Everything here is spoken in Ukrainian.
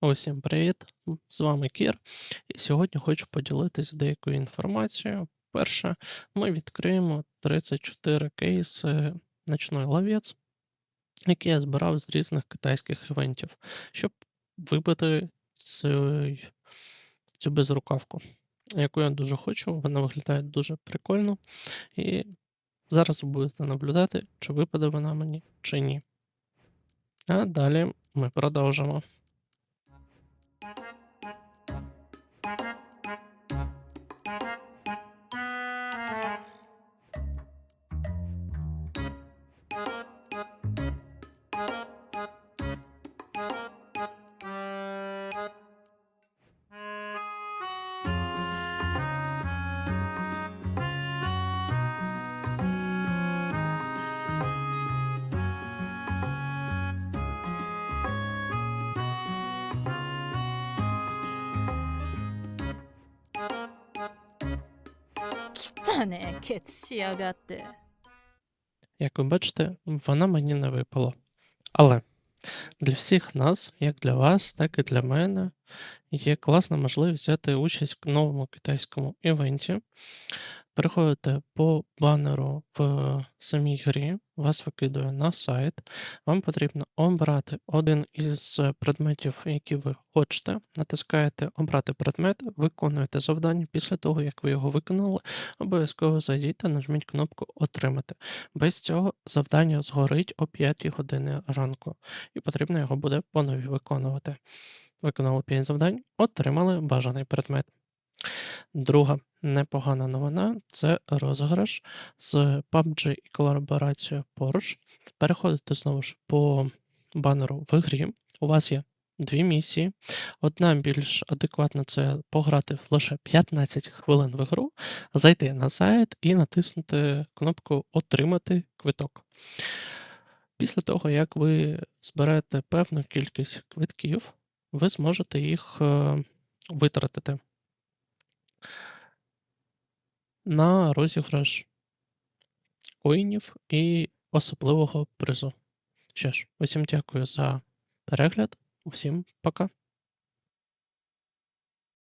Усім привіт! З вами Кір. І сьогодні хочу поділитись деякою інформацією. Перше, ми відкриємо 34 кейси ночной ловець, які я збирав з різних китайських івентів, щоб вибити цей, цю безрукавку, яку я дуже хочу. Вона виглядає дуже прикольно. І зараз ви будете наблюдати, чи випаде вона мені, чи ні. А далі ми продовжимо. ねえケツしやがって。 Як ви бачите, вона мені не випала. Але для всіх нас, як для вас, так і для мене, є класна можливість взяти участь в новому китайському івенті. Переходите по банеру в самій грі, вас викидує на сайт. Вам потрібно обрати один із предметів, які ви хочете. Натискаєте Обрати предмет, виконуєте завдання. Після того, як ви його виконали, обов'язково зайдіть та нажміть кнопку Отримати. Без цього завдання згорить о 5 години ранку, і потрібно його буде по нові виконувати. Виконали 5 завдань, отримали бажаний предмет. Друга непогана новина це розіграш з PUBG і колаборацією Porsche. Переходите знову ж по банеру в грі. У вас є дві місії. Одна більш адекватна це пограти лише 15 хвилин в гру, зайти на сайт і натиснути кнопку Отримати квиток. Після того, як ви зберете певну кількість квитків, ви зможете їх е, витратити на розіграш коїнів і особливого призу. Що ж, усім дякую за перегляд, усім пока.